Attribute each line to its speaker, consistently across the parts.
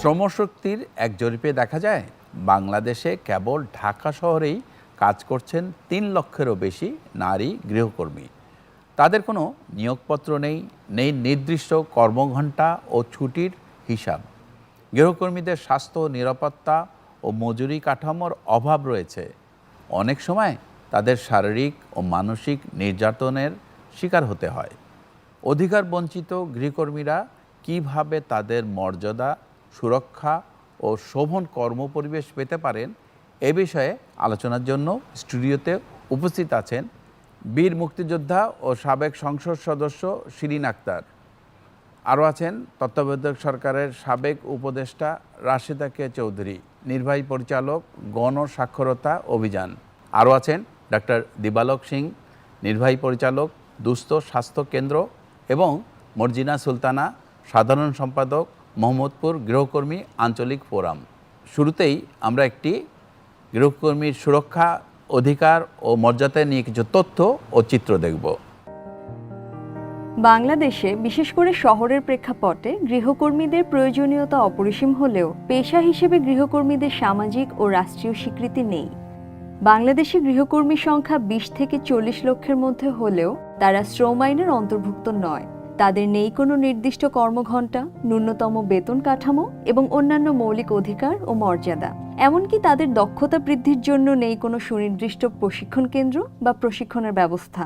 Speaker 1: শ্রমশক্তির এক জরিপে দেখা যায়, বাংলাদেশে কেবল ঢাকা শহরেই কাজ করছেন তিন লক্ষেরও বেশি নারী গৃহকর্মী। তাদের কোনো নিয়োগপত্র নেই নেই নির্দিষ্ট কর্মঘণ্টা ও ছুটির হিসাব। গৃহকর্মীদের স্বাস্থ্য, নিরাপত্তা ও মজুরি কাঠামোর অভাব রয়েছে। অনেক সময় তাদের শারীরিক ও মানসিক নির্যাতনের শিকার হতে হয়। অধিকার বঞ্চিত গৃহকর্মীরা কীভাবে তাদের মর্যাদা সুরক্ষা ও শোভন কর্মপরিবেশ পেতে পারেন এ বিষয়ে আলোচনার জন্য স্টুডিওতে উপস্থিত আছেন বীর মুক্তিযোদ্ধা ও সাবেক সংসদ সদস্য শিরিন আক্তার। আরও আছেন তত্ত্বাবধায়ক সরকারের সাবেক উপদেষ্টা রাশেদা কে চৌধুরী, নির্বাহী পরিচালক গণ সাক্ষরতা অভিযান। আরও আছেন ডাক্তার দিবালক সিং, নির্বাহী পরিচালক দুস্থ স্বাস্থ্য কেন্দ্র এবং মর্জিনা সুলতানা, সাধারণ সম্পাদক মোহাম্মদপুর গৃহকর্মী আঞ্চলিক ফোরাম। শুরুতেই আমরা একটি গৃহকর্মীর সুরক্ষা অধিকার ও মর্যাদা নিয়ে কিছু তথ্য ও চিত্র দেখব।
Speaker 2: বাংলাদেশে বিশেষ করে শহরের প্রেক্ষাপটে গৃহকর্মীদের প্রয়োজনীয়তা অপরিসীম হলেও পেশা হিসেবে গৃহকর্মীদের সামাজিক ও রাষ্ট্রীয় স্বীকৃতি নেই। বাংলাদেশে গৃহকর্মীর সংখ্যা বিশ থেকে চল্লিশ লক্ষের মধ্যে হলেও তারা শ্রম আইনের অন্তর্ভুক্ত নয়। তাদের নেই কোনো নির্দিষ্ট কর্মঘণ্টা, ন্যূনতম বেতন কাঠামো এবং অন্যান্য মৌলিক অধিকার ও মর্যাদা। এমনকি তাদের দক্ষতা বৃদ্ধির জন্য নেই কোনো সুনির্দিষ্ট প্রশিক্ষণ কেন্দ্র বা প্রশিক্ষণের ব্যবস্থা।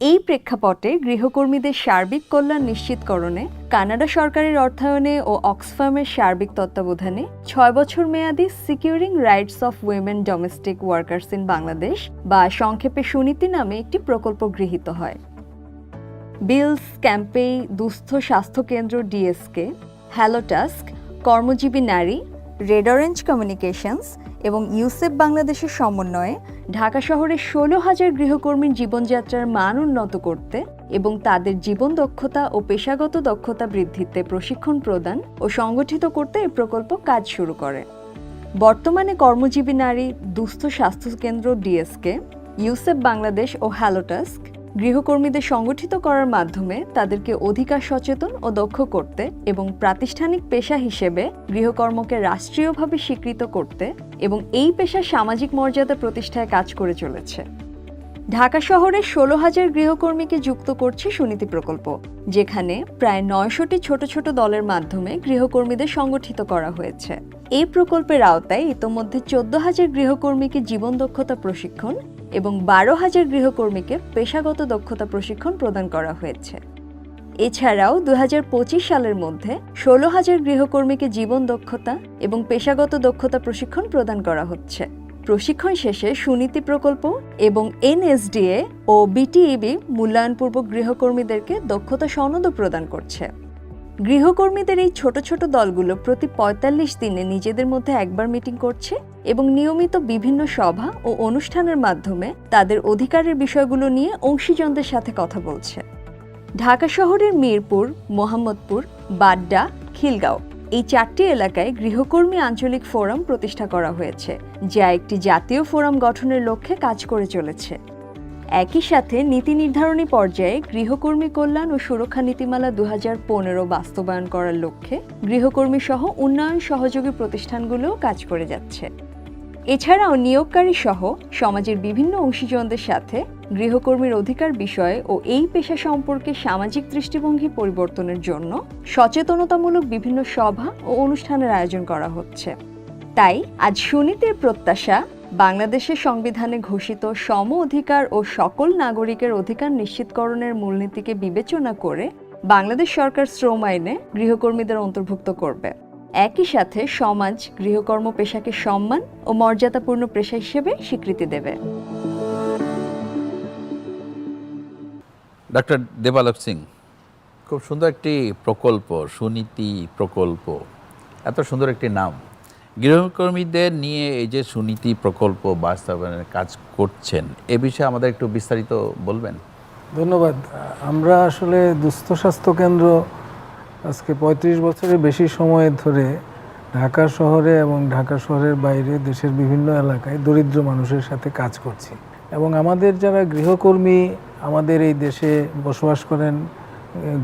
Speaker 2: এই প্রেক্ষাপটে গৃহকর্মীদের সার্বিক কল্যাণ নিশ্চিতকরণে কানাডা সরকারের অর্থায়নে ও অক্সফার্মের সার্বিক তত্ত্বাবধানে ছয় বছর মেয়াদী securing rights of women domestic workers in Bangladesh বা সংক্ষেপে সুনীতি নামে একটি প্রকল্প গৃহীত হয়। বিলস ক্যাম্পেই দুস্থ স্বাস্থ্য কেন্দ্র ডিএসকে হ্যালোটাস্ক কর্মজীবী নারী, রেড অরেঞ্জ কমিউনিকেশনস এবং ইউসেফ বাংলাদেশের সমন্বয়ে ঢাকা শহরের ষোলো হাজার গৃহকর্মীর জীবনযাত্রার মান উন্নত করতে এবং তাদের জীবন দক্ষতা ও পেশাগত দক্ষতা বৃদ্ধিতে প্রশিক্ষণ প্রদান ও সংগঠিত করতে এই প্রকল্প কাজ শুরু করে। বর্তমানে কর্মজীবী নারী দুস্থ স্বাস্থ্য কেন্দ্র ডিএসকে, ইউসেফ বাংলাদেশ ও হ্যালোটাস্ক গৃহকর্মীদের সংগঠিত করার মাধ্যমে তাদেরকে অধিকার সচেতন ও দক্ষ করতে এবং প্রাতিষ্ঠানিক পেশা হিসেবে গৃহকর্মকে রাষ্ট্রীয়ভাবে স্বীকৃত করতে এবং এই পেশা সামাজিক মর্যাদা প্রতিষ্ঠায় কাজ করে চলেছে। ঢাকা শহরে ষোলো হাজার গৃহকর্মীকে যুক্ত করছে সুনীতি প্রকল্প, যেখানে প্রায় নয়শোটি ছোট ছোট দলের মাধ্যমে গৃহকর্মীদের সংগঠিত করা হয়েছে। এই প্রকল্পের আওতায় ইতোমধ্যে চোদ্দ হাজার গৃহকর্মীকে জীবন দক্ষতা প্রশিক্ষণ এবং বারো হাজার গৃহকর্মীকে পেশাগত দক্ষতা প্রশিক্ষণ প্রদান করা হয়েছে। এছাড়াও দু হাজার পঁচিশ সালের মধ্যে ষোলো হাজার গৃহকর্মীকে জীবন দক্ষতা এবং পেশাগত দক্ষতা প্রশিক্ষণ প্রদান করা হচ্ছে। প্রশিক্ষণ শেষে সুনীতি প্রকল্প এবং এনএসডিএ ও বিটিইবি মূল্যায়নপূর্বক গৃহকর্মীদেরকে দক্ষতা সনদও প্রদান করছে। গৃহকর্মীদের এই ছোট ছোট দলগুলো প্রতি ৪৫ দিনে নিজেদের মধ্যে একবার মিটিং করছে এবং নিয়মিত বিভিন্ন সভা ও অনুষ্ঠানের মাধ্যমে তাদের অধিকারের বিষয়গুলো নিয়ে অংশীজনদের সাথে কথা বলছে। ঢাকা শহরের মিরপুর, মোহাম্মদপুর, বাড্ডা, খিলগাঁও এই চারটি এলাকায় গৃহকর্মী আঞ্চলিক ফোরাম প্রতিষ্ঠা করা হয়েছে, যা একটি জাতীয় ফোরাম গঠনের লক্ষ্যে কাজ করে চলেছে। একই সাথে নীতি নির্ধারণী পর্যায়ে গৃহকর্মী কল্যাণ ও সুরক্ষা নীতিমালা দু বাস্তবায়ন করার লক্ষ্যে গৃহকর্মী সহ উন্নয়ন সহযোগী প্রতিষ্ঠানগুলোও কাজ করে যাচ্ছে। এছাড়াও নিয়োগকারী সহ সমাজের বিভিন্ন অংশীজনদের সাথে গৃহকর্মীর অধিকার বিষয়ে ও এই পেশা সম্পর্কে সামাজিক দৃষ্টিভঙ্গি পরিবর্তনের জন্য সচেতনতামূলক বিভিন্ন সভা ও অনুষ্ঠানের আয়োজন করা হচ্ছে। তাই আজ সুনীতির প্রত্যাশা, বাংলাদেশের সংবিধানে ঘোষিত সম অধিকার ও সকল নাগরিকের অধিকার নিশ্চিতকরণের মূলনীতিকে বিবেচনা করে বাংলাদেশ সরকার শ্রম আইনে গৃহকর্মীদের অন্তর্ভুক্ত করবে। একই সাথে সমাজ গৃহকর্ম পেশাকে সম্মান ও মর্যাদাপূর্ণ পেশা হিসেবে স্বীকৃতি দেবে।
Speaker 1: ডক্টর দেবালক সিং খুব সুন্দর একটি প্রকল্প সুনীতি প্রকল্প এত সুন্দর একটি নাম। গৃহকর্মীদের নিয়ে এই যে সুনীতি প্রকল্প বাস্তবায়নের কাজ করছেন এ বিষয়ে আমাদের একটু বিস্তারিত বলবেন?
Speaker 3: ধন্যবাদ। আমরা আসলে দুস্থ স্বাস্থ্য কেন্দ্র আজকে পঁয়ত্রিশ বছরের বেশি সময় ধরে ঢাকা শহরে এবং ঢাকা শহরের বাইরে দেশের বিভিন্ন এলাকায় দরিদ্র মানুষের সাথে কাজ করছি। এবং আমাদের যারা গৃহকর্মী আমাদের এই দেশে বসবাস করেন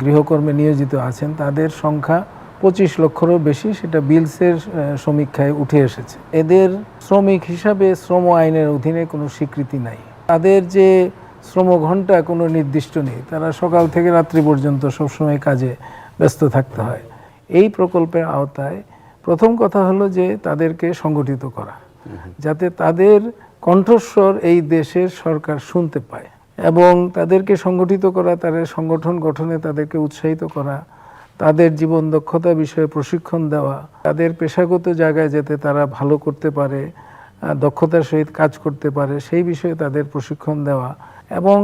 Speaker 3: গৃহকর্মে নিয়োজিত আছেন, তাদের সংখ্যা পঁচিশ লক্ষেরও বেশি সেটা বিলসের সমীক্ষায় উঠে এসেছে। এদের শ্রমিক হিসাবে শ্রম আইনের অধীনে কোনো স্বীকৃতি নাই। তাদের যে শ্রম ঘণ্টা কোনো নির্দিষ্ট নেই। তারা সকাল থেকে রাত্রি পর্যন্ত সবসময় কাজে ব্যস্ত থাকতে হয়। এই প্রকল্পের আওতায় প্রথম কথা হলো যে তাদেরকে সংগঠিত করা, যাতে তাদের কণ্ঠস্বর এই দেশের সরকার শুনতে পায় এবং তাদেরকে সংগঠিত করা তাদের সংগঠন গঠনে তাদেরকে উৎসাহিত করা, তাদের জীবন দক্ষতা বিষয়ে প্রশিক্ষণ দেওয়া, তাদের পেশাগত জায়গায় যেতে তারা ভালো করতে পারে দক্ষতার সহিত কাজ করতে পারে, সেই বিষয়ে তাদের প্রশিক্ষণ দেওয়া এবং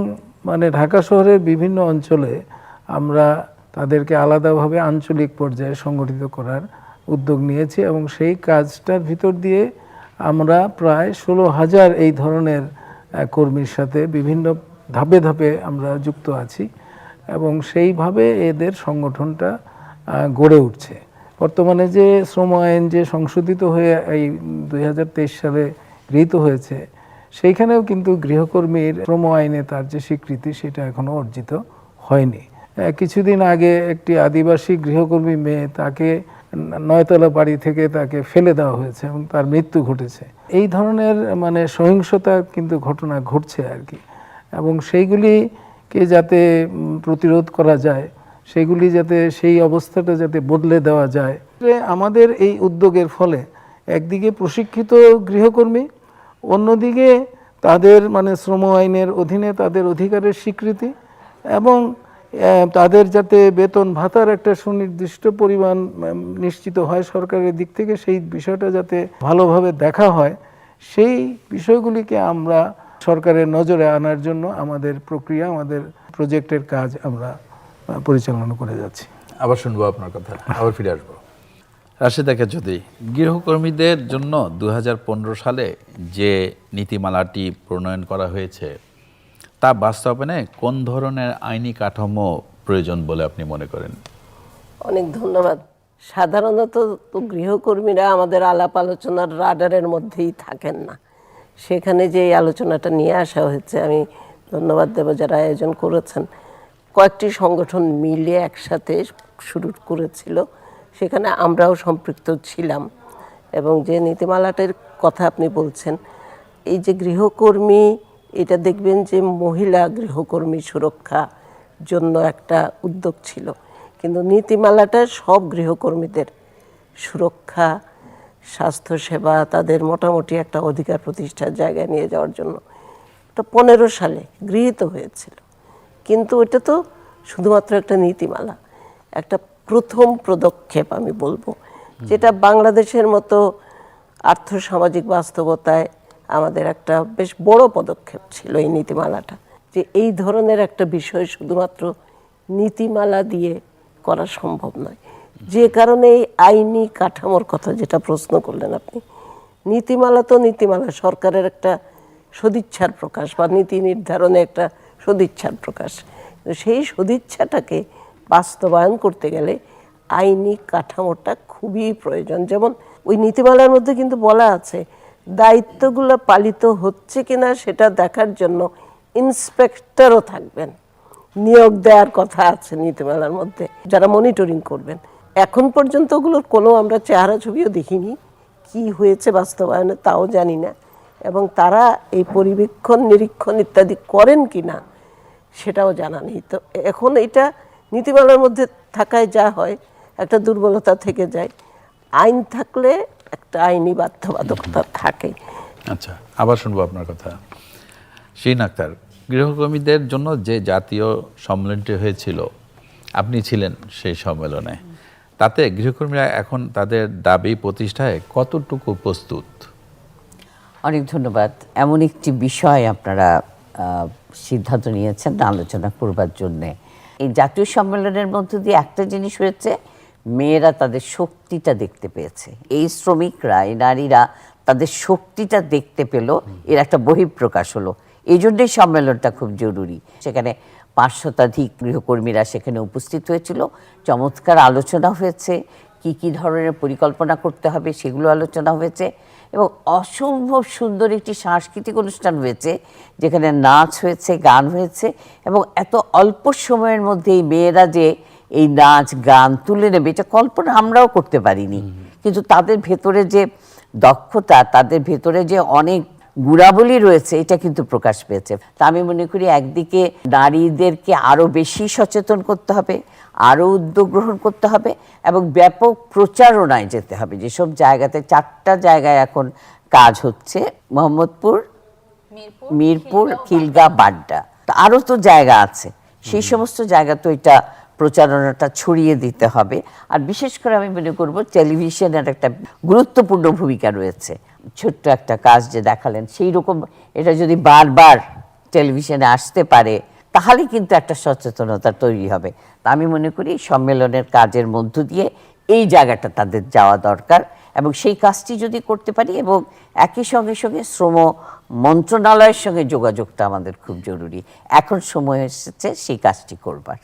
Speaker 3: মানে ঢাকা শহরের বিভিন্ন অঞ্চলে আমরা তাদেরকে আলাদাভাবে আঞ্চলিক পর্যায়ে সংগঠিত করার উদ্যোগ নিয়েছি এবং সেই কাজটার ভিতর দিয়ে আমরা প্রায় ষোলো হাজার এই ধরনের কর্মীর সাথে বিভিন্ন ধাপে ধাপে আমরা যুক্ত আছি এবং সেইভাবে এদের সংগঠনটা গড়ে উঠছে। বর্তমানে যে শ্রম আইন যে সংশোধিত হয়ে এই দুই হাজার তেইশ সালে গৃহীত হয়েছে, সেইখানেও কিন্তু গৃহকর্মীর শ্রম আইনে তার যে স্বীকৃতি সেটা এখনও অর্জিত হয়নি। কিছুদিন আগে একটি আদিবাসী গৃহকর্মী মেয়ে তাকে নয়তলা বাড়ি থেকে তাকে ফেলে দেওয়া হয়েছে এবং তার মৃত্যু ঘটেছে। এই ধরনের মানে সহিংসতা কিন্তু ঘটনা ঘটছে আর কি। এবং সেইগুলিকে যাতে প্রতিরোধ করা যায়, সেগুলি যাতে, সেই অবস্থাটা যাতে বদলে দেওয়া যায় আমাদের এই উদ্যোগের ফলে একদিকে প্রশিক্ষিত গৃহকর্মী, অন্যদিকে তাদের মানে শ্রম আইনের অধীনে তাদের অধিকারের স্বীকৃতি এবং তাদের যাতে বেতন ভাতার একটা সুনির্দিষ্ট পরিমাণ নিশ্চিত হয় সরকারের দিক থেকে, সেই বিষয়টা যাতে ভালোভাবে দেখা হয়, সেই বিষয়গুলিকে আমরা সরকারের নজরে আনার জন্য আমাদের প্রক্রিয়া, আমাদের প্রজেক্টের কাজ আমরা পরিচালনা করে যাচ্ছি।
Speaker 1: আবার শুনব আপনার কথা। আবার ফিরে আসব। রাশেদাকে যদি, গৃহকর্মীদের জন্য দু হাজার পনেরো সালে যে নীতিমালাটি প্রণয়ন করা হয়েছে তা বাস্তবায়নে কোন ধরনের আইনি কাঠামো প্রয়োজন বলে আপনি মনে করেন?
Speaker 4: অনেক ধন্যবাদ। সাধারণত তো গৃহকর্মীরা আমাদের আলাপ আলোচনার রাডারের মধ্যেই থাকেন না। সেখানে যে আলোচনাটা নিয়ে আসা হয়েছে, আমি ধন্যবাদ দেব যারা আয়োজন করেছেন। কয়েকটি সংগঠন মিলে একসাথে শুরু করেছিল, সেখানে আমরাও সম্পৃক্ত ছিলাম। এবং যে নীতিমালাটার কথা আপনি বলছেন, এই যে গৃহকর্মী এটা দেখবেন যে মহিলা গৃহকর্মী সুরক্ষা জন্য একটা উদ্যোগ ছিল। কিন্তু নীতিমালাটা সব গৃহকর্মীদের সুরক্ষা স্বাস্থ্যসেবা তাদের মোটামুটি একটা অধিকার প্রতিষ্ঠার জায়গায় নিয়ে যাওয়ার জন্য এটা পনেরো সালে গৃহীত হয়েছিল। কিন্তু এটা তো শুধুমাত্র একটা নীতিমালা একটা প্রথম পদক্ষেপ আমি বলব। যেটা বাংলাদেশের মতো আর্থসামাজিক বাস্তবতায় আমাদের একটা বেশ বড় পদক্ষেপ ছিল এই নীতিমালাটা, যে এই ধরনের একটা বিষয় শুধুমাত্র নীতিমালা দিয়ে করা সম্ভব নয়। যে কারণে এই আইনি কাঠামোর কথা যেটা প্রশ্ন করলেন আপনি, নীতিমালা তো নীতিমালা, সরকারের একটা সদিচ্ছার প্রকাশ বা নীতি নির্ধারণে একটা সদিচ্ছার প্রকাশ। সেই সদিচ্ছাটাকে বাস্তবায়ন করতে গেলে আইনি কাঠামোটা খুবই প্রয়োজন। যেমন ওই নীতিমালার মধ্যে কিন্তু বলা আছে দায়িত্বগুলো পালিত হচ্ছে কিনা সেটা দেখার জন্য ইন্সপেক্টরও থাকবেন। নিয়োগ দেওয়ার কথা আছে নীতিমালার মধ্যে, যারা মনিটরিং করবেন। এখন পর্যন্ত ওগুলোর কোনো আমরা চেহারা ছবিও দেখিনি, কি হয়েছে বাস্তবায়নে তাও জানি না। এবং তারা এই পরিবেক্ষণ, নিরীক্ষণ ইত্যাদি করেন কি না সেটাও জানা নেই। তো এখন এটা নীতিমালার মধ্যে থাকায় যা হয়, একটা দুর্বলতা থেকে যায়। আইন থাকলে একটা আইনি বাধ্যবাধকতা থাকে
Speaker 1: আচ্ছা আবার শুনব আপনার কথা। শিন আক্তার গৃহকর্মীদের জন্য যে জাতীয় সম্মেলনটি হয়েছিল আপনি ছিলেন সেই সম্মেলনে। তাতে গৃহকর্মীরা এখন তাদের দাবি প্রতিষ্ঠায় কতটুকু প্রস্তুত?
Speaker 5: অনেক ধন্যবাদ। এমন একটি বিষয় আপনারা সিদ্ধান্ত নিয়েছেন আলোচনা করবার জন্যে। এই জাতীয় সম্মেলনের মধ্য দিয়ে একটা জিনিস হয়েছে মেয়েরা তাদের শক্তিটা দেখতে পেয়েছে। এই শ্রমিকরা, এই নারীরা তাদের শক্তিটা দেখতে পেল, এর একটা বহিঃপ্রকাশ হলো। এই জন্যই সম্মেলনটা খুব জরুরি। সেখানে পাঁচ শতাধিক গৃহকর্মীরা সেখানে উপস্থিত হয়েছিল। চমৎকার আলোচনা হয়েছে, কি কি ধরনের পরিকল্পনা করতে হবে সেগুলো আলোচনা হয়েছে এবং অসম্ভব সুন্দর একটি সাংস্কৃতিক অনুষ্ঠান হয়েছে, যেখানে নাচ হয়েছে, গান হয়েছে এবং এত অল্প সময়ের মধ্যে এই মেয়েরা যে এই নাচ গান তুলে নেবে এটা কল্পনা আমরাও করতে পারিনি। কিন্তু তাদের ভেতরে যে দক্ষতা তাদের ভেতরে যে অনেক গুণাবলী রয়েছে এটা কিন্তু প্রকাশ পেয়েছে। তা আমি মনে করি একদিকে নারীদেরকে আরও বেশি সচেতন করতে হবে আরও উদ্যোগ গ্রহণ করতে হবে এবং ব্যাপক প্রচারণায় যেতে হবে। যেসব জায়গাতে চারটা জায়গায় এখন কাজ হচ্ছে মোহাম্মদপুর মিরপুর খিলগা বাড্ডা। তা আরও তো জায়গা আছে। সেই সমস্ত জায়গা তো এটা প্রচারণাটা ছড়িয়ে দিতে হবে। আর বিশেষ করে আমি মনে করব টেলিভিশনের একটা গুরুত্বপূর্ণ ভূমিকা রয়েছে। ছোট্ট একটা কাজ যে দেখালেন, সেই রকম এটা যদি বারবার টেলিভিশনে আসতে পারে, তাহলে কিন্তু একটা সচেতনতা তৈরি হবে। তা আমি মনে করি সম্মেলনের কাজের মধ্য দিয়ে এই জায়গাটা তাদের যাওয়া দরকার এবং সেই কাজটি যদি করতে পারি এবং একই সঙ্গে সঙ্গে শ্রম মন্ত্রণালয়ের সঙ্গে যোগাযোগটা আমাদের খুব জরুরি। এখন সময় এসেছে সেই কাজটি করবার।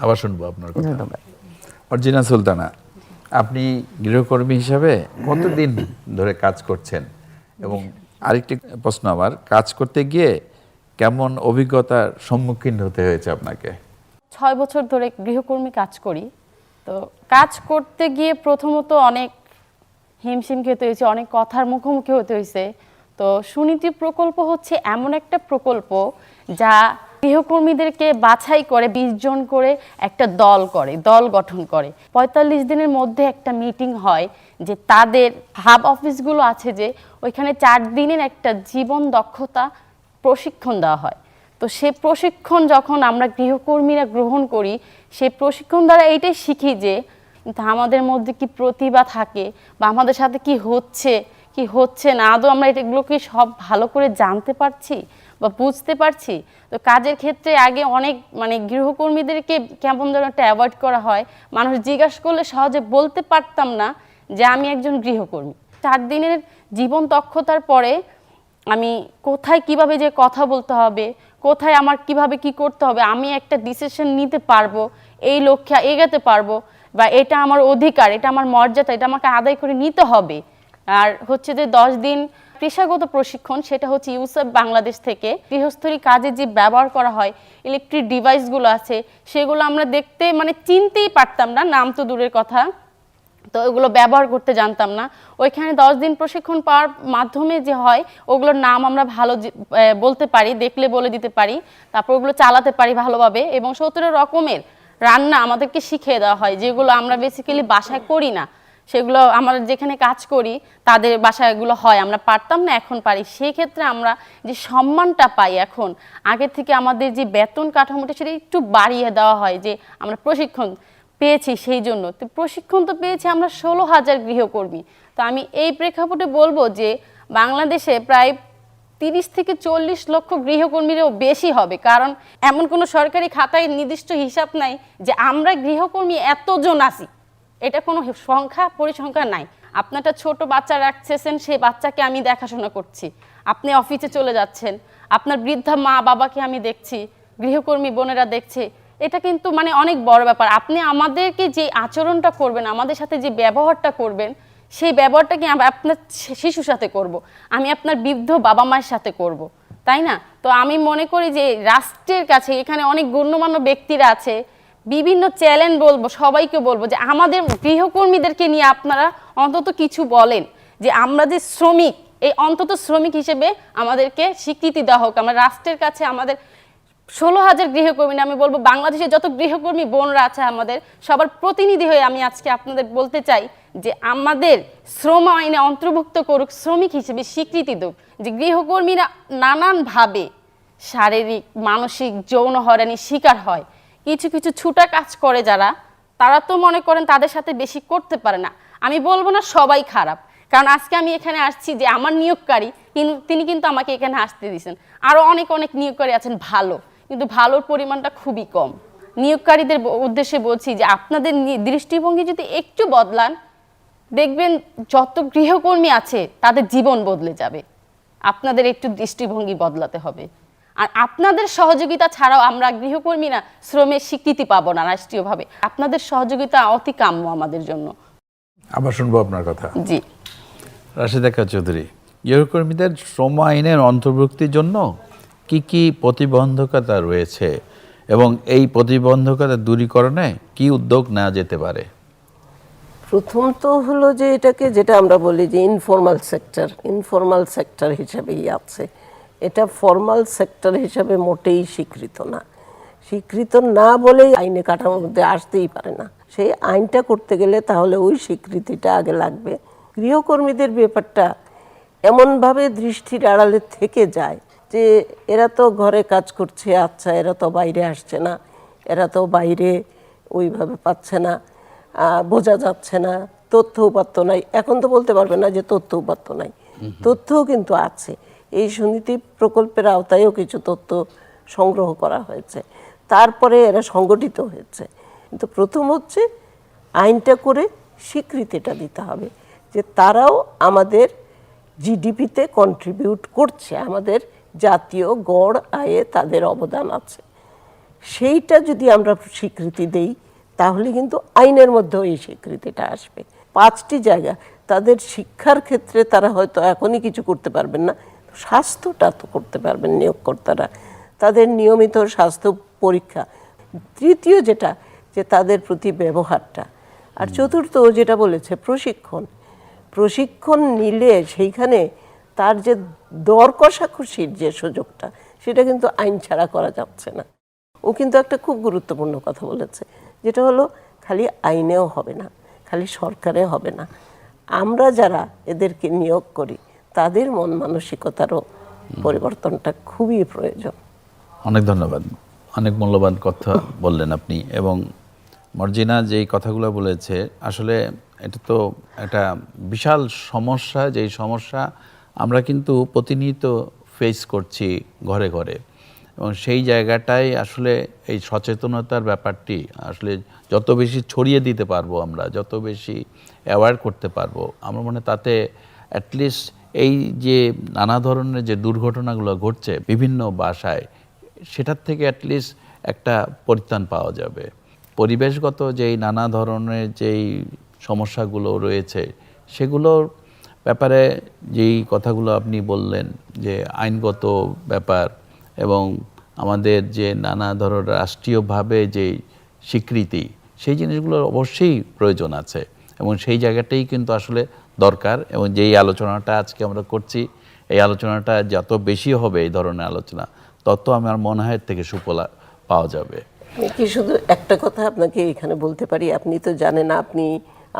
Speaker 1: আবার শুনব আপনার কথা।
Speaker 5: ধন্যবাদ।
Speaker 1: অর্জিনা সুলতানা আপনি গৃহকর্মী হিসাবে কতদিন ধরে কাজ করছেন? এবং আরেকটি প্রশ্ন আমার কাজ করতে গিয়ে কেমন অভিজ্ঞতার সম্মুখীন হতে হয়েছে আপনাকে?
Speaker 6: ছয় বছর ধরে গৃহকর্মী কাজ করি। তো কাজ করতে গিয়ে প্রথমত অনেক হিমশিম খেতে হয়েছে অনেক কথার মুখোমুখি হতে হয়েছে। তো সুনীতি প্রকল্প হচ্ছে এমন একটা প্রকল্প যা গৃহকর্মীদেরকে বাছাই করে বিশ জন করে একটা দল করে, দল গঠন করে। পঁয়তাল্লিশ দিনের মধ্যে একটা মিটিং হয় যে তাদের হাব অফিসগুলো আছে যে ওইখানে চার দিনের একটা জীবন দক্ষতা প্রশিক্ষণ দেওয়া হয়। তো সে প্রশিক্ষণ যখন আমরা গৃহকর্মীরা গ্রহণ করি সেই প্রশিক্ষণ দ্বারা এইটাই শিখি যে আমাদের মধ্যে কি প্রতিভা থাকে বা আমাদের সাথে কি হচ্ছে কি হচ্ছে না, আদৌ আমরা এগুলোকে সব ভালো করে জানতে পারছি? বা বুঝতে পারছি, তো কাজের ক্ষেত্রে আগে অনেক মানে গৃহকর্মীদেরকে কেমন যেন একটা অ্যাভয়েড করা হয়। মানুষ জিজ্ঞাসা করলে সহজে বলতে পারতাম না যে আমি একজন গৃহকর্মী। চার দিনের জীবন দক্ষতার পরে আমি কোথায় কীভাবে যে কথা বলতে হবে, কোথায় আমার কীভাবে কি করতে হবে, আমি একটা ডিসিশন নিতে পারব, এই লক্ষ্যে এগাতে পারব বা এটা আমার অধিকার, এটা আমার মর্যাদা, এটা আমাকে আদায় করে নিতে হবে। আর হচ্ছে যে দশ দিন পেশাগত প্রশিক্ষণ, সেটা হচ্ছে ইউসেফ বাংলাদেশ থেকে। গৃহস্থলী কাজে যে ব্যবহার করা হয় ইলেকট্রিক ডিভাইসগুলো আছে, সেগুলো আমরা দেখতে মানে চিনতেই পারতাম না, নাম তো দূরের কথা। তো ওগুলো ব্যবহার করতে জানতাম না। ওইখানে দশ দিন প্রশিক্ষণ পাওয়ার মাধ্যমে যে হয়, ওগুলোর নাম আমরা ভালো বলতে পারি, দেখলে বলে দিতে পারি, তারপর ওগুলো চালাতে পারি ভালোভাবে এবং সতেরো রকমের রান্না আমাদেরকে শিখিয়ে দেওয়া হয়, যেগুলো আমরা বেসিক্যালি বাসায় করি না। সেগুলো আমরা যেখানে কাজ করি, তাদের বাসায় এগুলো হয়, আমরা পারতাম না এখন পারি। সেই ক্ষেত্রে আমরা যে সম্মানটা পাই এখন, আগের থেকে আমাদের যে বেতন কাঠামোটা সেটা একটু বাড়িয়ে দেওয়া হয় যে আমরা প্রশিক্ষণ পেয়েছি সেই জন্য। তো প্রশিক্ষণ তো পেয়েছি আমরা ষোলো হাজার গৃহকর্মী। তো আমি এই প্রেক্ষাপটে বলব যে বাংলাদেশে প্রায় তিরিশ থেকে চল্লিশ লক্ষ গৃহকর্মীরও বেশি হবে। কারণ এমন কোনো সরকারি খাতায় নির্দিষ্ট হিসাব নাই যে আমরা গৃহকর্মী এতজন আছি। এটা কোনো সংখ্যা, পরিসংখ্যা নাই। আপনি একটা ছোট বাচ্চা রাখছেন সেই বাচ্চাকে আমি দেখাশোনা করছি। আপনি অফিসে চলে যাচ্ছেন, আপনার বৃদ্ধা মা বাবাকে আমি দেখছি, গৃহকর্মী বোনেরা দেখছে। এটা কিন্তু মানে অনেক বড় ব্যাপার। আপনি আমাদেরকে যে আচরণটা করবেন, আমাদের সাথে যে ব্যবহারটা করবেন, সেই ব্যবহারটা কি আপনার শিশুর সাথে করব। আমি আপনার বৃদ্ধ বাবা মায়ের সাথে করব। তাই না? তো আমি মনে করি যে রাষ্ট্রের কাছে এখানে অনেক গণ্যমান্য ব্যক্তিরা আছে বিভিন্ন চ্যালেঞ্জ বলব, সবাইকে বলব যে আমাদের গৃহকর্মীদেরকে নিয়ে আপনারা অন্তত কিছু বলেন যে আমরা যে শ্রমিক, এই অন্তত শ্রমিক হিসেবে আমাদেরকে স্বীকৃতি দেওয়া হোক। আমরা রাষ্ট্রের কাছে আমাদের ষোলো হাজার গৃহকর্মী আমি বলব বাংলাদেশে যত গৃহকর্মী বোনরা আছে আমাদের, সবার প্রতিনিধি হয়ে আমি আজকে আপনাদের বলতে চাই যে আমাদের শ্রম আইনে অন্তর্ভুক্ত করুক, শ্রমিক হিসেবে স্বীকৃতি দুক। যে গৃহকর্মীরা নানানভাবে শারীরিক, মানসিক যৌন হয়রানির শিকার হয়। কিছু কিছু ছুটা কাজ করে যারা, তারা তো মনে করেন তাদের সাথে বেশি করতে পারে না। আমি বলব না সবাই খারাপ। কারণ আজকে আমি এখানে আসছি যে আমার নিয়োগকারী কিন্তু তিনি কিন্তু আমাকে এখানে আসতে দিয়েছেন। আরও অনেক অনেক নিয়োগকারী আছেন ভালো, কিন্তু ভালোর পরিমাণটা খুবই কম। নিয়োগকারীদের উদ্দেশ্যে বলছি যে আপনাদের দৃষ্টিভঙ্গি যদি একটু বদলান, দেখবেন যত গৃহকর্মী আছে, তাদের জীবন বদলে যাবে। আপনাদের একটু দৃষ্টিভঙ্গি বদলাতে হবে। আর আপনাদের সহযোগিতা ছাড়াও আমরা গৃহকর্মীরা শ্রমের স্বীকৃতি পাবো না রাষ্ট্রীয়ভাবে। আপনাদের সহযোগিতা অতি কাম্য আমাদের জন্য।
Speaker 1: আবার শুনব আপনার কথা।
Speaker 6: জি।
Speaker 1: রাশেদা চৌধুরী গৃহকর্মীদের শ্রম আইনের অন্তর্ভুক্তির জন্য কি কি প্রতিবন্ধকতা রয়েছে এবং এই প্রতিবন্ধকতা দূরীকরণে কি উদ্যোগ নেওয়া যেতে পারে?
Speaker 4: প্রথম তো হলো যে এটাকে যেটা আমরা বলি যে ইনফর্মাল সেক্টর ইনফর্মাল সেক্টর হিসেবেই আছে। এটা ফর্মাল সেক্টর হিসেবে মোটেই স্বীকৃত না। স্বীকৃত না বলেই আইনে কাঠামোর মধ্যে আসতেই পারে না। সেই আইনটা করতে গেলে তাহলে ওই স্বীকৃতিটা আগে লাগবে। গৃহকর্মীদের ব্যাপারটা এমনভাবে দৃষ্টির আড়ালে থেকে যায় যে এরা তো ঘরে কাজ করছে আচ্ছা এরা তো বাইরে আসছে না এরা তো বাইরে ওইভাবে পাচ্ছে না বোঝা যাচ্ছে না তথ্য উপাত্ত নাই। এখন তো বলতে পারবে না যে তথ্য উপাত্ত নাই। তথ্যও কিন্তু আছে। এই সুনীতি প্রকল্পের আওতায়ও কিছু তথ্য সংগ্রহ করা হয়েছে। তারপরে এরা সংগঠিত হয়েছে। কিন্তু প্রথম হচ্ছে আইনটা করে স্বীকৃতিটা দিতে হবে যে তারাও আমাদের জিডিপিতে কন্ট্রিবিউট করছে, আমাদের জাতীয় গড় আয়ে তাদের অবদান আছে। সেইটা যদি আমরা স্বীকৃতি দেই, তাহলে কিন্তু আইনের মধ্যেও এই স্বীকৃতিটা আসবে। পাঁচটি জায়গা, তাদের শিক্ষার ক্ষেত্রে তারা হয়তো এখনই কিছু করতে পারবেন না স্বাস্থ্যটা তো করতে পারবেন নিয়োগকর্তারা। তাদের নিয়মিত স্বাস্থ্য পরীক্ষা। তৃতীয় যেটা যে তাদের প্রতি ব্যবহারটা। আর চতুর্থ যেটা বলেছে প্রশিক্ষণ। প্রশিক্ষণ নিলে সেইখানে তার যে দর কষাকষির যে সুযোগটা সেটা কিন্তু আইন ছাড়া করা যাচ্ছে না। ও কিন্তু একটা খুব গুরুত্বপূর্ণ কথা বলেছে যেটা হলো খালি আইনেও হবে না খালি সরকারে হবে না। আমরা যারা এদেরকে নিয়োগ করি তাদের মন মানসিকতারও পরিবর্তনটা খুবই প্রয়োজন।
Speaker 1: অনেক ধন্যবাদ। অনেক মূল্যবান কথা বললেন আপনি এবং মর্জিনা যেই কথাগুলো বলেছে, আসলে এটা তো একটা বিশাল সমস্যা, যেই সমস্যা আমরা কিন্তু প্রতিনিয়ত ফেস করছি ঘরে ঘরে এবং সেই জায়গাটাই আসলে এই সচেতনতার ব্যাপারটি, আসলে যত বেশি ছড়িয়ে দিতে পারব আমরা, যত বেশি অ্যাওয়ার করতে পারব, আমার মনে তাতে অ্যাটলিস্ট এই যে নানা ধরনের যে দুর্ঘটনাগুলো ঘটছে বিভিন্ন বাসায়, সেটার থেকে অ্যাটলিস্ট একটা পরিত্রাণ পাওয়া যাবে। পরিবেশগত যেই নানা ধরনের যেই সমস্যাগুলো রয়েছে, সেগুলোর ব্যাপারে যেই কথাগুলো আপনি বললেন যে আইনগত ব্যাপার এবং আমাদের যে নানা ধরনের রাষ্ট্রীয়ভাবে যে স্বীকৃতি, সেই জিনিসগুলোর অবশ্যই প্রয়োজন আছে এবং সেই জায়গাটাই কিন্তু আসলে দরকার এবং যেই আলোচনাটা আজকে আমরা করছি, এই আলোচনাটা যত বেশি হবে এই ধরনের আলোচনা, তত আমার মনে হয় থেকে সুফলা পাওয়া যাবে।
Speaker 4: কি শুধু একটা কথা আপনাকে এখানে বলতে পারি? আপনি তো জানেন, আপনি,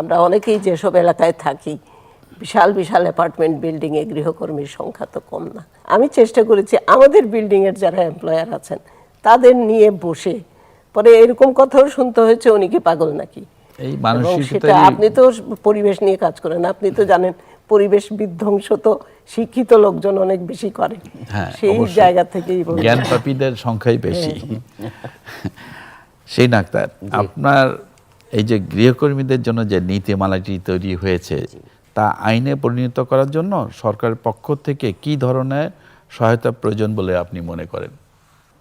Speaker 4: আমরা অনেকেই যেসব এলাকায় থাকি, বিশাল বিশাল অ্যাপার্টমেন্ট বিল্ডিংয়ে গৃহকর্মীর সংখ্যা তো কম না। আমি চেষ্টা করেছি, আমাদের বিল্ডিংয়ের যারা এমপ্লয়ার আছেন, তাদের নিয়ে বসে, পরে এরকম কথাও শুনতে হয়েছে, উনি কি পাগল নাকি?
Speaker 1: এই
Speaker 4: সেটা আপনি তো পরিবেশ নিয়ে কাজ করেন। আপনি তো জানেন পরিবেশ বিধ্বংস তো শিক্ষিত লোকজন অনেক বেশি করে।
Speaker 1: হ্যাঁ,
Speaker 4: সেই জায়গা থেকেই
Speaker 1: জ্ঞান পাপীদের সংখ্যাই বেশি। সেই ডাক্তার আপনার এই যে গৃহকর্মীদের জন্য যে নীতিমালাটি তৈরি হয়েছে তা আইনে পরিণত করার জন্য সরকারের পক্ষ থেকে কি ধরনের সহায়তা প্রয়োজন বলে আপনি মনে করেন?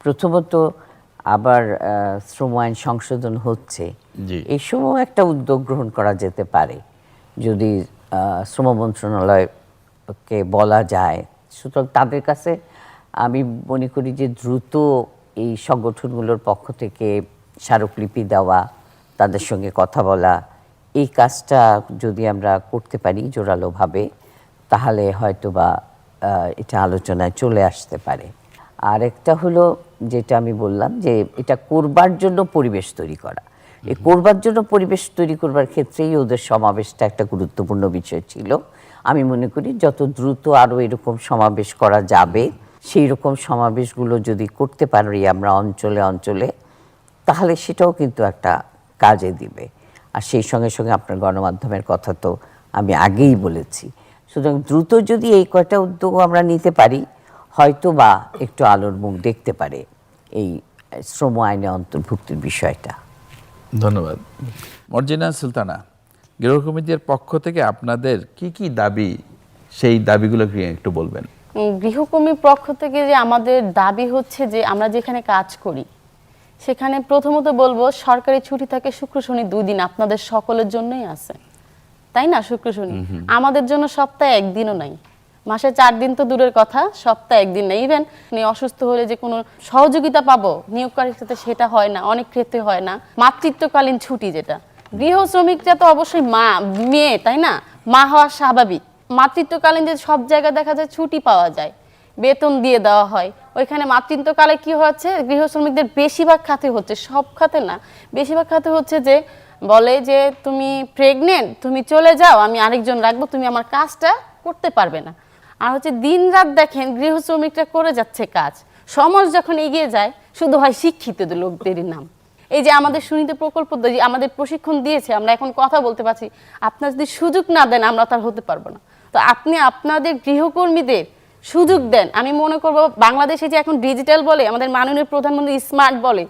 Speaker 5: প্রথমত আবার শ্রম আইন সংশোধন হচ্ছে। এই সময় একটা উদ্যোগ গ্রহণ করা যেতে পারে। যদি শ্রম মন্ত্রণালয়কে বলা যায়। সুতরাং তাদের কাছে আমি মনে করি যে দ্রুত এই সংগঠনগুলোর পক্ষ থেকে স্মারকলিপি দেওয়া তাদের সঙ্গে কথা বলা এই কাজটা যদি আমরা করতে পারি জোরালোভাবে তাহলে হয়তো বা এটা আলোচনায় চলে আসতে পারে। আর একটা হলো যেটা আমি বললাম যে এটা করবার জন্য পরিবেশ তৈরি করা। এই করবার জন্য পরিবেশ তৈরি করবার ক্ষেত্রেই ওদের সমাবেশটা একটা গুরুত্বপূর্ণ বিষয় ছিল। আমি মনে করি যত দ্রুত আরও এরকম সমাবেশ করা যাবে, সেই রকম সমাবেশগুলো যদি করতে পারি আমরা অঞ্চলে অঞ্চলে, তাহলে সেটাও কিন্তু একটা কাজে দিবে। আর সেই সঙ্গে সঙ্গে আপনার গণমাধ্যমের কথা তো আমি আগেই বলেছি। সুতরাং দ্রুত যদি এই কয়টা উদ্যোগ আমরা নিতে পারি হয়তো বা একটু আলোর মুখ দেখতে পারে। এই শ্রম আইনে অন্তর্ভুক্তির বিষয়টা।
Speaker 1: ধন্যবাদ। মর্জিনা সুলতানা গৃহকর্মীদের পক্ষ থেকে আপনাদের কি কি দাবি সেই দাবিগুলো একটু বলবেন?
Speaker 6: গৃহকর্মীর পক্ষ থেকে যে আমাদের দাবি হচ্ছে যে আমরা যেখানে কাজ করি সেখানে প্রথমত বলব সরকারি ছুটি থাকে শুক্র শনি দুই দিন আপনাদের সকলের জন্যই আছে। তাই না শুক্র শনি? আমাদের জন্য সপ্তাহে একদিনও নাই। মাসে চার দিন তো দূরের কথা, সপ্তাহে একদিন না। ইভেন অসুস্থ হলে যে কোনো সহযোগিতা পাবো, নিয়োগকারীর সাথে সেটা হয় না, অনেক ক্ষেত্রে হয় না। মাতৃত্বকালীন ছুটি যেটা। গৃহ শ্রমিকরা তো অবশ্যই মা, মেয়ে, তাই না? মা হওয়া স্বাভাবিক। মাতৃত্বকালীন যে সব জায়গায় দেখা যায় ছুটি পাওয়া যায়, বেতন দিয়ে দেওয়া হয়। ওইখানে মাতৃত্বকালে কি হচ্ছে গৃহ শ্রমিকদের বেশিরভাগ খাতে হচ্ছে, সব খাতে না। বেশিরভাগ খাতে হচ্ছে যে বলে যে, তুমি প্রেগনেন্ট তুমি চলে যাও, আমি আরেকজন রাখব, তুমি আমার কাজটা করতে পারবে না। আর হচ্ছে দিন রাত দেখেন গৃহ শ্রমিকরা করে যাচ্ছে কাজ। সমাজ যখন এগিয়ে যায়, শুধু হয় শিক্ষিত লোকদেরই নাম। এই যে আমাদের সুনীতি প্রকল্প আমাদের প্রশিক্ষণ দিয়েছে, আমরা এখন কথা বলতে পারছি, আপনার যদি সুযোগ না দেন, আমরা তার হতে পারব না। তো আপনি আপনাদের গৃহকর্মীদের সুযোগ দেন। আমি মনে করব বাংলাদেশে যে এখন ডিজিটাল বলে, আমাদের মাননীয় প্রধানমন্ত্রী স্মার্ট বলে,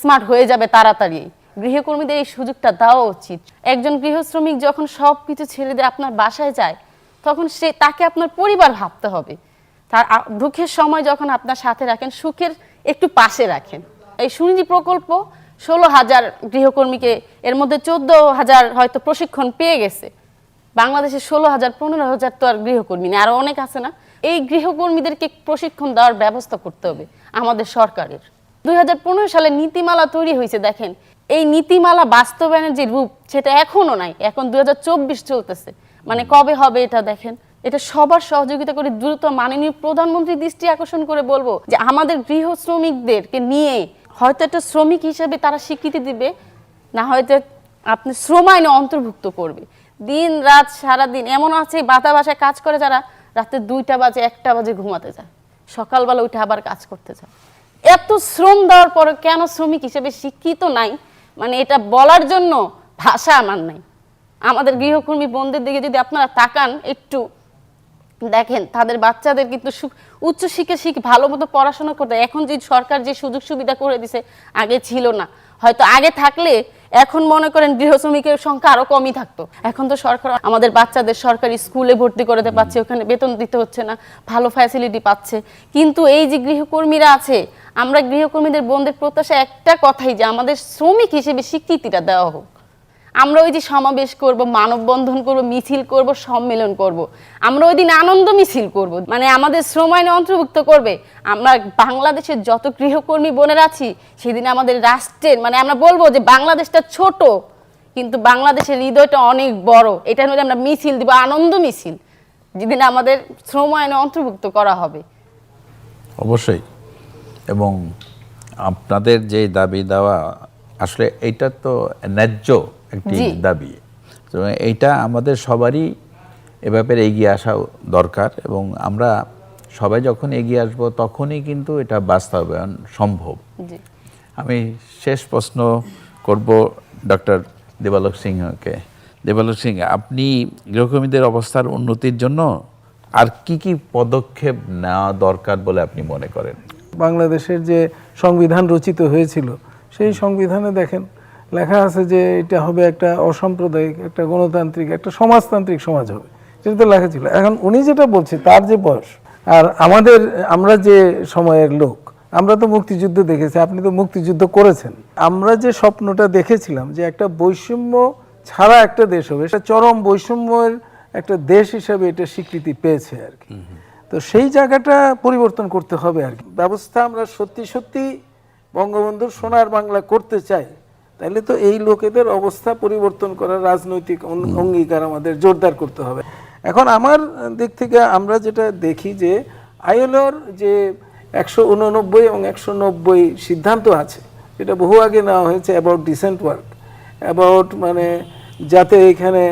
Speaker 6: স্মার্ট হয়ে যাবে তাড়াতাড়ি। গৃহকর্মীদের এই সুযোগটা দেওয়া উচিত। একজন গৃহ শ্রমিক যখন সব কিছু ছেড়ে দিয়ে আপনার বাসায় যায় তখন সে, তাকে আপনার পরিবার ভাবতে হবে। তার দুঃখের সময় যখন আপনার সাথে রাখেন, সুখের একটু পাশে রাখেন। এই সুনিধি প্রকল্প ষোলো হাজার গৃহকর্মীকে, এর মধ্যে চোদ্দ হাজার হয়তো প্রশিক্ষণ পেয়ে গেছে। বাংলাদেশে ষোলো হাজার, পনেরো হাজার তো আর গৃহকর্মী নেই আরও অনেক আছে না? এই গৃহকর্মীদেরকে প্রশিক্ষণ দেওয়ার ব্যবস্থা করতে হবে আমাদের সরকারের। দুই হাজার পনেরো সালে নীতিমালা তৈরি হয়েছে, দেখেন। এই নীতিমালা বাস্তবায়নের যে রূপ, সেটা এখনও নাই। এখন দুই হাজার চব্বিশ চলতেছে। মানে কবে হবে এটা দেখেন। এটা সবার সহযোগিতা করে দ্রুত মাননীয় প্রধানমন্ত্রী দৃষ্টি আকর্ষণ করে বলব যে আমাদের গৃহ শ্রমিকদেরকে নিয়ে হয়তো একটা শ্রমিক হিসেবে তারা স্বীকৃতি দিবে, না হয়তো আপনি শ্রম আইনে অন্তর্ভুক্ত করবে। দিন, রাত সারা দিন এমন আছে বাতা বাসায় কাজ করে যারা রাতে দুইটা বাজে, একটা বাজে ঘুমাতে যায়। সকালবেলা উঠে আবার কাজ করতে যায়। এত শ্রম দেওয়ার পরে কেন শ্রমিক হিসেবে শিক্ষিত নাই? মানে এটা বলার জন্য ভাষা আমার নাই। আমাদের গৃহকর্মী বোনদের দিকে যদি আপনারা তাকান একটু দেখেন, তাদের বাচ্চাদের কিন্তু উচ্চ শিক্ষা শিখ ভালো মতো পড়াশোনা করতে, এখন যে সরকার যে সুযোগ সুবিধা করে দিছে, আগে ছিল না। হয়তো আগে থাকলে এখন মনে করেন গৃহ শ্রমিকের সংখ্যা আরও কমই থাকতো। এখন তো সরকার, আমাদের বাচ্চাদের সরকারি স্কুলে ভর্তি করতে পারছে, ওখানে বেতন দিতে হচ্ছে না, ভালো ফ্যাসিলিটি পাচ্ছে। কিন্তু এই যে গৃহকর্মীরা আছে, আমরা গৃহকর্মীদের বোনদের প্রত্যাশা একটা কথাই যে আমাদের শ্রমিক হিসেবে স্বীকৃতিটা দেওয়া হোক। আমরা ওই যে সমাবেশ করব, মানববন্ধন করব, মিছিল করব, সম্মেলন করব। আমরা ওই দিন আনন্দ মিছিল করব। মানে আমাদের শ্রম আইনে অন্তর্ভুক্ত করবে। আমরা বাংলাদেশের যত গৃহকর্মী বোনের আছি, সেদিন আমাদের রাষ্ট্রের মানে আমরা বলব যে বাংলাদেশটা ছোট, কিন্তু বাংলাদেশের হৃদয়টা অনেক বড়। এটা হলে আমরা মিছিল দিব, আনন্দ মিছিল, যেদিন আমাদের শ্রম আইনে অন্তর্ভুক্ত করা হবে।
Speaker 1: অবশ্যই। এবং আপনাদের যে দাবি দেওয়া, আসলে এটা তো ন্যায্য একটি দাবি। তো এইটা আমাদের সবারই এ ব্যাপারে এগিয়ে আসা দরকার এবং আমরা সবাই যখন এগিয়ে আসব তখনই কিন্তু এটা বাস্তবায়ন সম্ভব। আমি শেষ প্রশ্ন করব ডক্টর দেবালক সিংহকে। দেবালক সিং আপনি গৃহকর্মীদের অবস্থার উন্নতির জন্য আর কি কি পদক্ষেপ নেওয়া দরকার বলে আপনি মনে করেন?
Speaker 3: বাংলাদেশের যে সংবিধান রচিত হয়েছিল সেই সংবিধানে দেখেন লেখা আছে যে এটা হবে একটা অসাম্প্রদায়িক একটা গণতান্ত্রিক একটা সমাজতান্ত্রিক সমাজ হবে। সেটা তো লেখা ছিল। এখন উনি যেটা বলছে তার যে বয়স আর আমাদের আমরা যে সময়ের লোক আমরা তো মুক্তিযুদ্ধ দেখেছি আপনি তো মুক্তিযুদ্ধ করেছেন। আমরা যে স্বপ্নটা দেখেছিলাম যে একটা বৈষম্য ছাড়া একটা দেশ হবে এটা চরম বৈষম্যের একটা দেশ হিসেবে এটা স্বীকৃতি পেয়েছে আর কি। তো সেই জায়গাটা পরিবর্তন করতে হবে আর কি। ব্যবস্থা আমরা সত্যি সত্যি বঙ্গবন্ধুর সোনার বাংলা করতে চাই। তাহলে তো এই লোকেদের অবস্থা পরিবর্তন করার রাজনৈতিক অঙ্গীকার আমাদের জোরদার করতে হবে। এখন আমার দিক থেকে আমরা যেটা দেখি যে আইএলওর যে একশো উননব্বই এবং একশো নব্বই সিদ্ধান্ত আছে এটা বহু আগে নেওয়া হয়েছে অ্যাবাউট ডিসেন্ট ওয়ার্ক অ্যাবাউট মানে যাতে এখানে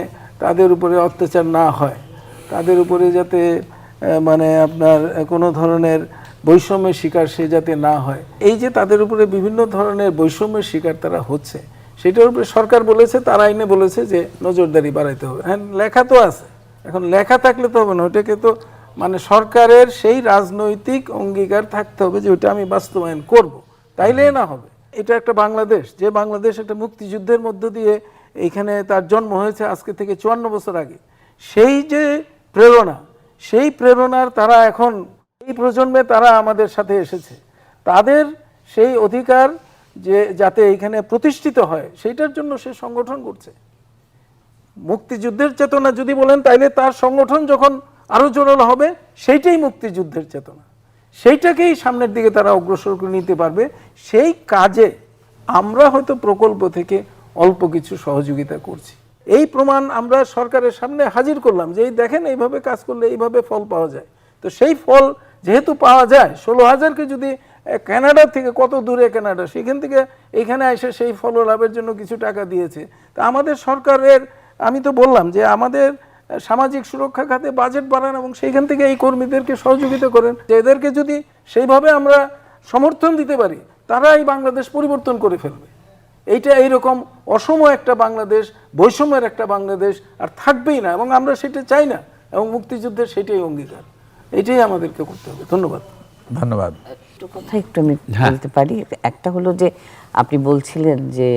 Speaker 3: তাদের উপরে অত্যাচার না হয় তাদের উপরে যাতে মানে আপনার কোনো ধরনের বৈষম্যের শিকার সে যাতে না হয়। এই যে তাদের উপরে বিভিন্ন ধরনের বৈষম্যের শিকার তারা হচ্ছে, সেটার উপরে সরকার বলেছে, তার আইনে বলেছে যে নজরদারি বাড়াইতে হবে। হ্যাঁ লেখা তো আছে। এখন লেখা থাকলে তো হবে না, ওটাকে তো মানে সরকারের সেই রাজনৈতিক অঙ্গীকার থাকতে হবে যে ওটা আমি বাস্তবায়ন করব। তাইলে না হবে। এটা একটা বাংলাদেশ, যে বাংলাদেশ একটা মুক্তিযুদ্ধের মধ্য দিয়ে এইখানে তার জন্ম হয়েছে আজকে থেকে চুয়ান্ন বছর আগে। সেই যে প্রেরণা, সেই প্রেরণার তারা এখন এই প্রজন্মে তারা আমাদের সাথে এসেছে। তাদের সেই অধিকার যে, যাতে এখানে প্রতিষ্ঠিত হয়, সেইটার জন্য সে সংগঠন করছে। মুক্তিযুদ্ধের চেতনা যদি বলেন, তাইলে তার সংগঠন যখন আরও জোরালো হবে, সেইটাই মুক্তিযুদ্ধের চেতনা। সেইটাকেই সামনের দিকে তারা অগ্রসর করে নিতে পারবে। সেই কাজে আমরা হয়তো প্রকল্প থেকে অল্প কিছু সহযোগিতা করছি। এই প্রমাণ আমরা সরকারের সামনে হাজির করলাম যে, এই দেখেন এইভাবে কাজ করলে এইভাবে ফল পাওয়া যায়। তো সেই ফল যেহেতু পাওয়া যায়, ষোলো হাজারকে যদি কানাডা থেকে কত দূরে কানাডা, সেখান থেকে এখানে এসে সেই ফল লাভের জন্য কিছু টাকা দিয়েছে। তা আমাদের সরকারের, আমি তো বললাম যে আমাদের সামাজিক সুরক্ষা খাতে বাজেট বাড়ান এবং সেইখান থেকে এই কর্মীদেরকে সহযোগিতা করেন, যে এদেরকে যদি সেইভাবে আমরা সমর্থন দিতে পারি তারা এই বাংলাদেশ পরিবর্তন করে ফেলবে। এইটা এইরকম অসম একটা বাংলাদেশ, বৈষম্যের একটা বাংলাদেশ, আর থাকবেই না এবং আমরা সেটা চাই না, এবং মুক্তিযুদ্ধের সেটাই অঙ্গীকার। এটাই আমাদেরকে করতে হবে। ধন্যবাদ।
Speaker 1: ধন্যবাদ।
Speaker 5: একটু কথা একটু আমি বলতে পারি। একটা হলো যে আপনি বলছিলেন যে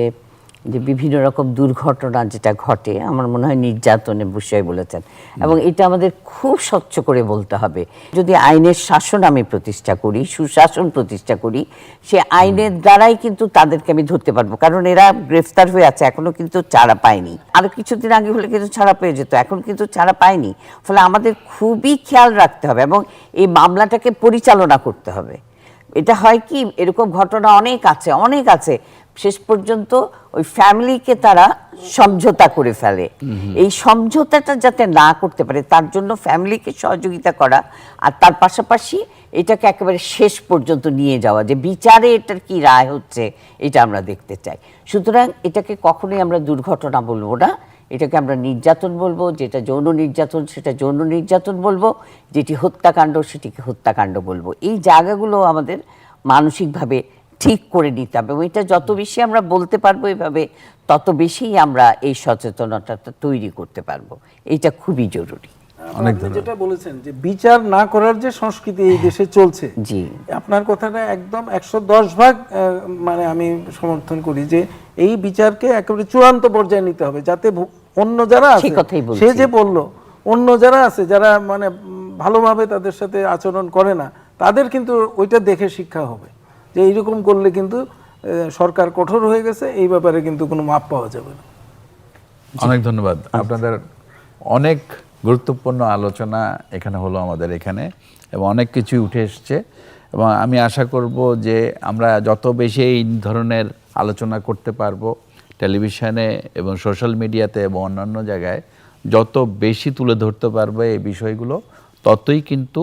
Speaker 5: যে বিভিন্ন রকম দুর্ঘটনা যেটা ঘটে আমার মনে হয় নির্যাতনে বিষয়ে বলেছেন। এবং এটা আমাদের খুব স্বচ্ছ করে বলতে হবে। যদি আইনের শাসন আমি প্রতিষ্ঠা করি সুশাসন প্রতিষ্ঠা করি সে আইনের দ্বারাই কিন্তু তাদেরকে আমি ধরতে পারব। কারণ এরা গ্রেফতার হয়ে আছে এখনও কিন্তু ছাড়া পায়নি। আরও কিছুদিন আগে হলে কিন্তু ছাড়া পেয়ে যেত এখন কিন্তু ছাড়া পায়নি। ফলে আমাদের খুবই খেয়াল রাখতে হবে এবং এই মামলাটাকে পরিচালনা করতে হবে। এটা হয় কি এরকম ঘটনা অনেক আছে অনেক আছে। শেষ পর্যন্ত ওই ফ্যামিলিকে তারা সমঝোতা করে ফেলে। এই সমঝোতাটা যাতে না করতে পারে তার জন্য ফ্যামিলিকে সহযোগিতা করা আর তার পাশাপাশি এটাকে একেবারে শেষ পর্যন্ত নিয়ে যাওয়া যে বিচারে এটার কি রায় হচ্ছে এটা আমরা দেখতে চাই। সুতরাং এটাকে কখনোই আমরা দুর্ঘটনা বলব না এটাকে আমরা নির্যাতন বলব যেটা যৌন নির্যাতন সেটা যৌন নির্যাতন বলব যেটি হত্যাকাণ্ড সেটিকে হত্যাকাণ্ড বলব। এই জায়গাগুলো আমাদের মানসিকভাবে ঠিক করে নিতে হবে। এটা যত বেশি আমরা বলতে পারব এভাবে তত বেশি আমরা এই সচেতনতাটা তৈরি করতে পারব। এটা খুবই জরুরি।
Speaker 1: অনেক
Speaker 3: আপনি যেটা বলেছেন যে বিচার না করার যে সংস্কৃতি এই দেশে চলছে
Speaker 5: জি।
Speaker 3: আপনার কথাটা একদম একশো দশ ভাগ মানে আমি সমর্থন করি যে এই বিচারকে একেবারে চূড়ান্ত পর্যায়ে নিতে হবে যাতে অন্য যারা আছে। সে যে বলল অন্য যারা আছে যারা মানে ভালোভাবে তাদের সাথে আচরণ করে না তাদের কিন্তু ওইটা দেখে শিক্ষা হবে। যে এইরকম করলে কিন্তু সরকার কঠোর হয়ে গেছে, এই ব্যাপারে কিন্তু কোনো মাপ পাওয়া যাবে না।
Speaker 1: অনেক ধন্যবাদ। আপনাদের অনেক গুরুত্বপূর্ণ আলোচনা এখানে হলো আমাদের এখানে, এবং অনেক কিছুই উঠে এসছে, এবং আমি আশা করব যে আমরা যত বেশি এই ধরনের আলোচনা করতে পারব, টেলিভিশনে এবং সোশ্যাল মিডিয়াতে এবং অন্যান্য জায়গায়, যত বেশি তুলে ধরতে পারবে এই বিষয়গুলো, ততই কিন্তু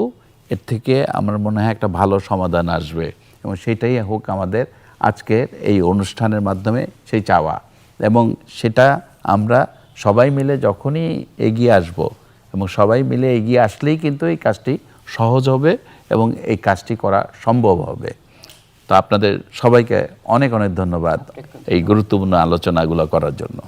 Speaker 1: এর থেকে আমার মনে হয় একটা ভালো সমাধান আসবে। এবং সেটাই হোক আমাদের আজকের এই অনুষ্ঠানের মাধ্যমে সেই চাওয়া। এবং সেটা আমরা সবাই মিলে যখনই এগিয়ে আসব এবং সবাই মিলে এগিয়ে আসলেই কিন্তু এই কাজটি সহজ হবে এবং এই কাজটি করা সম্ভব হবে। তো আপনাদের সবাইকে অনেক অনেক ধন্যবাদ এই গুরুত্বপূর্ণ আলোচনাগুলো করার জন্য।